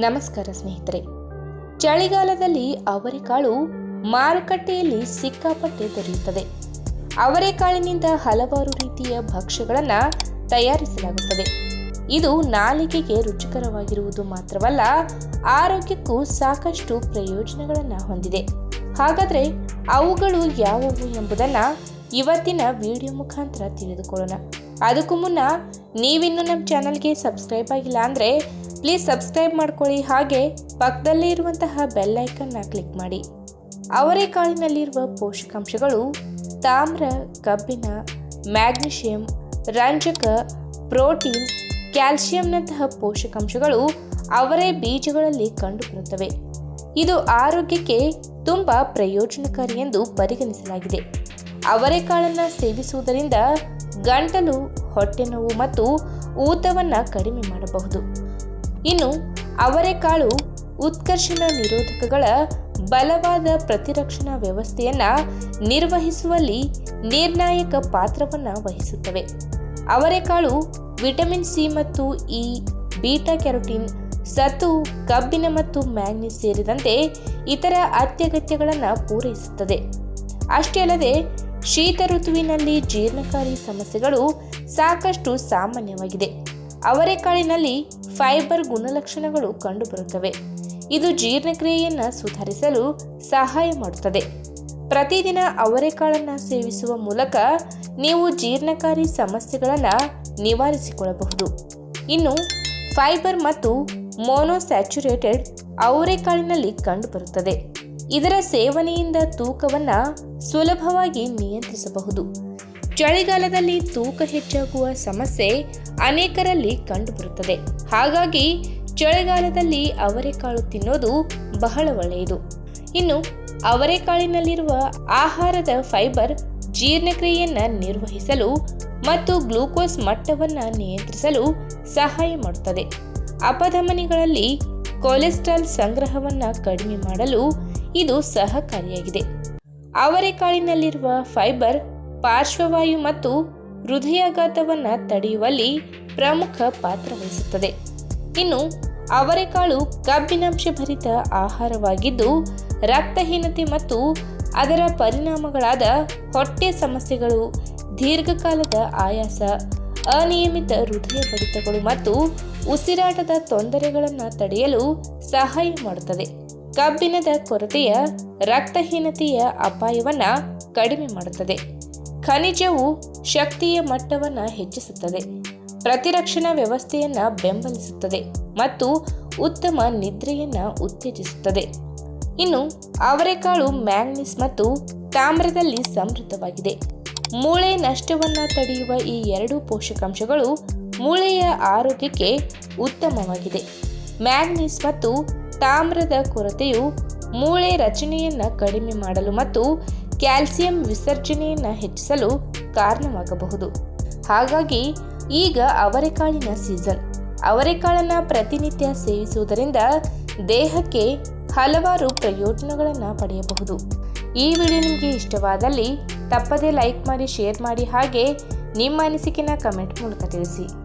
ನಮಸ್ಕಾರ ಸ್ನೇಹಿತರೆ. ಚಳಿಗಾಲದಲ್ಲಿ ಅವರೆಕಾಳು ಮಾರುಕಟ್ಟೆಯಲ್ಲಿ ಸಿಕ್ಕಾಪಟ್ಟೆ ದೊರೆಯುತ್ತದೆ. ಅವರೆಕಾಳಿನಿಂದ ಹಲವಾರು ರೀತಿಯ ಭಕ್ಷ್ಯಗಳನ್ನು ತಯಾರಿಸಲಾಗುತ್ತದೆ. ಇದು ನಾಲಿಗೆಗೆ ರುಚಿಕರವಾಗಿರುವುದು ಮಾತ್ರವಲ್ಲ, ಆರೋಗ್ಯಕ್ಕೂ ಸಾಕಷ್ಟು ಪ್ರಯೋಜನಗಳನ್ನು ಹೊಂದಿದೆ. ಹಾಗಾದರೆ ಅವುಗಳು ಯಾವುವು ಎಂಬುದನ್ನು ಇವತ್ತಿನ ವಿಡಿಯೋ ಮುಖಾಂತರ ತಿಳಿದುಕೊಳ್ಳೋಣ. ಅದಕ್ಕೂ ಮುನ್ನ ನೀವಿನ್ನೂ ನಮ್ಮ ಚಾನಲ್ಗೆ ಸಬ್ಸ್ಕ್ರೈಬ್ ಆಗಿಲ್ಲ ಅಂದರೆ ಪ್ಲೀಸ್ ಸಬ್ಸ್ಕ್ರೈಬ್ ಮಾಡ್ಕೊಳ್ಳಿ. ಹಾಗೆ ಪಕ್ಕದಲ್ಲೇ ಇರುವಂತಹ ಬೆಲ್ ಐಕನ್ನ ಕ್ಲಿಕ್ ಮಾಡಿ. ಅವರೆಕಾಳಿನಲ್ಲಿರುವ ಪೋಷಕಾಂಶಗಳು ತಾಮ್ರ, ಕಬ್ಬಿಣ, ಮ್ಯಾಗ್ನೀಷಿಯಂ, ರಂಜಕ, ಪ್ರೋಟೀನ್, ಕ್ಯಾಲ್ಸಿಯಂನಂತಹ ಪೋಷಕಾಂಶಗಳು ಅವರೆ ಬೀಜಗಳಲ್ಲಿ ಕಂಡುಬರುತ್ತವೆ. ಇದು ಆರೋಗ್ಯಕ್ಕೆ ತುಂಬ ಪ್ರಯೋಜನಕಾರಿ ಎಂದು ಪರಿಗಣಿಸಲಾಗಿದೆ. ಅವರೆಕಾಳನ್ನು ಸೇವಿಸುವುದರಿಂದ ಗಂಟಲು, ಹೊಟ್ಟೆ ನೋವು ಮತ್ತು ಊತವನ್ನು ಕಡಿಮೆ ಮಾಡಬಹುದು. ಇನ್ನು ಅವರೆಕಾಳು ಉತ್ಕರ್ಷಣ ನಿರೋಧಕಗಳ ಬಲವಾದ ಪ್ರತಿರಕ್ಷಣಾ ವ್ಯವಸ್ಥೆಯನ್ನು ನಿರ್ವಹಿಸುವಲ್ಲಿ ನಿರ್ಣಾಯಕ ಪಾತ್ರವನ್ನು ವಹಿಸುತ್ತವೆ. ಅವರೆಕಾಳು ವಿಟಮಿನ್ ಸಿ ಮತ್ತು ಇ, ಬೀಟಾ ಕ್ಯಾರೋಟಿನ್ ಸತು ಕಬ್ಬಿನ ಮತ್ತು ಮ್ಯಾಂಗ್ನೀಸ್ ಸೇರಿದಂತೆ ಇತರ ಅತ್ಯಗತ್ಯಗಳನ್ನು ಪೂರೈಸುತ್ತದೆ. ಅಷ್ಟೇ ಅಲ್ಲದೆ ಶೀತ ಋತುವಿನಲ್ಲಿ ಜೀರ್ಣಕಾರಿ ಸಮಸ್ಯೆಗಳು ಸಾಕಷ್ಟು ಸಾಮಾನ್ಯವಾಗಿದೆ. ಅವರೆಕಾಳಿನಲ್ಲಿ ಫೈಬರ್ ಗುಣಲಕ್ಷಣಗಳು ಕಂಡುಬರುತ್ತವೆ. ಇದು ಜೀರ್ಣಕ್ರಿಯೆಯನ್ನು ಸುಧಾರಿಸಲು ಸಹಾಯ ಮಾಡುತ್ತದೆ. ಪ್ರತಿದಿನ ಅವರೆಕಾಳನ್ನು ಸೇವಿಸುವ ಮೂಲಕ ನೀವು ಜೀರ್ಣಕಾರಿ ಸಮಸ್ಯೆಗಳನ್ನು ನಿವಾರಿಸಿಕೊಳ್ಳಬಹುದು. ಇನ್ನು, ಫೈಬರ್ ಮತ್ತು ಮೋನೋಸ್ಯಾಚುರೇಟೆಡ್ ಅವರೆಕಾಳಿನಲ್ಲಿ ಕಂಡುಬರುತ್ತದೆ. ಇದರ ಸೇವನೆಯಿಂದ ತೂಕವನ್ನು ಸುಲಭವಾಗಿ ನಿಯಂತ್ರಿಸಬಹುದು. ಚಳಿಗಾಲದಲ್ಲಿ ತೂಕ ಹೆಚ್ಚಾಗುವ ಸಮಸ್ಯೆ ಅನೇಕರಲ್ಲಿ ಕಂಡುಬರುತ್ತದೆ. ಹಾಗಾಗಿ ಚಳಿಗಾಲದಲ್ಲಿ ಅವರೆಕಾಳು ತಿನ್ನೋದು ಬಹಳ ಒಳ್ಳೆಯದು. ಇನ್ನು ಅವರೆಕಾಳಿನಲ್ಲಿರುವ ಆಹಾರದ ಫೈಬರ್ ಜೀರ್ಣಕ್ರಿಯೆಯನ್ನು ನಿರ್ವಹಿಸಲು ಮತ್ತು ಗ್ಲೂಕೋಸ್ ಮಟ್ಟವನ್ನು ನಿಯಂತ್ರಿಸಲು ಸಹಾಯ ಮಾಡುತ್ತದೆ. ಅಪಧಮನಿಗಳಲ್ಲಿ ಕೊಲೆಸ್ಟ್ರಾಲ್ ಸಂಗ್ರಹವನ್ನು ಕಡಿಮೆ ಮಾಡಲು ಇದು ಸಹಕಾರಿಯಾಗಿದೆ. ಅವರೆಕಾಳಿನಲ್ಲಿರುವ ಫೈಬರ್ ಪಾರ್ಶ್ವವಾಯು ಮತ್ತು ಹೃದಯಾಘಾತವನ್ನು ತಡೆಯುವಲ್ಲಿ ಪ್ರಮುಖ ಪಾತ್ರ ವಹಿಸುತ್ತದೆ. ಇನ್ನು ಅವರೆಕಾಳು ಕಬ್ಬಿನಾಂಶ ಭರಿತ ಆಹಾರವಾಗಿದ್ದು, ರಕ್ತಹೀನತೆ ಮತ್ತು ಅದರ ಪರಿಣಾಮಗಳಾದ ಹೊಟ್ಟೆ ಸಮಸ್ಯೆಗಳು, ದೀರ್ಘಕಾಲದ ಆಯಾಸ, ಅನಿಯಮಿತ ಹೃದಯ ಬಡಿತಗಳು ಮತ್ತು ಉಸಿರಾಟದ ತೊಂದರೆಗಳನ್ನು ತಡೆಯಲು ಸಹಾಯ ಮಾಡುತ್ತದೆ. ಕಬ್ಬಿಣದ ಕೊರತೆಯ ರಕ್ತಹೀನತೆಯ ಅಪಾಯವನ್ನು ಕಡಿಮೆ ಮಾಡುತ್ತದೆ. ಖನಿಜವು ಶಕ್ತಿಯ ಮಟ್ಟವನ್ನು ಹೆಚ್ಚಿಸುತ್ತದೆ. ಪ್ರತಿರಕ್ಷಣಾ ವ್ಯವಸ್ಥೆಯನ್ನು ಬೆಂಬಲಿಸುತ್ತದೆ ಮತ್ತು ಉತ್ತಮ ನಿದ್ರೆಯನ್ನು ಉತ್ತೇಜಿಸುತ್ತದೆ. ಇನ್ನು ಅವರೆಕಾಳು ಮ್ಯಾಂಗ್ನೀಸ್ ಮತ್ತು ತಾಮ್ರದಲ್ಲಿ ಸಮೃದ್ಧವಾಗಿದೆ. ಮೂಳೆ ನಷ್ಟವನ್ನು ತಡೆಯುವ ಈ ಎರಡು ಪೋಷಕಾಂಶಗಳು ಮೂಳೆಯ ಆರೋಗ್ಯಕ್ಕೆ ಉತ್ತಮವಾಗಿದೆ. ಮ್ಯಾಂಗ್ನೀಸ್ ಮತ್ತು ತಾಮ್ರದ ಕೊರತೆಯು ಮೂಳೆ ರಚನೆಯನ್ನು ಕಡಿಮೆ ಮಾಡಲು ಮತ್ತು ಕ್ಯಾಲ್ಸಿಯಂ ವಿಸರ್ಜನೆಯನ್ನು ಹೆಚ್ಚಿಸಲು ಕಾರಣವಾಗಬಹುದು. ಹಾಗಾಗಿ ಈಗ ಅವರೆಕಾಳಿನ ಸೀಸನ್ ಅವರೆಕಾಳನ್ನು ಪ್ರತಿನಿತ್ಯ ಸೇವಿಸುವುದರಿಂದ ದೇಹಕ್ಕೆ ಹಲವಾರು ಪ್ರಯೋಜನಗಳನ್ನು ಪಡೆಯಬಹುದು. ಈ ವಿಡಿಯೋ ನಿಮಗೆ ಇಷ್ಟವಾದಲ್ಲಿ ತಪ್ಪದೇ ಲೈಕ್ ಮಾಡಿ ಶೇರ್ ಮಾಡಿ ಹಾಗೆ ನಿಮ್ಮ ಅನಿಸಿಕೆನ ಕಮೆಂಟ್ ಮೂಲಕ ತಿಳಿಸಿ.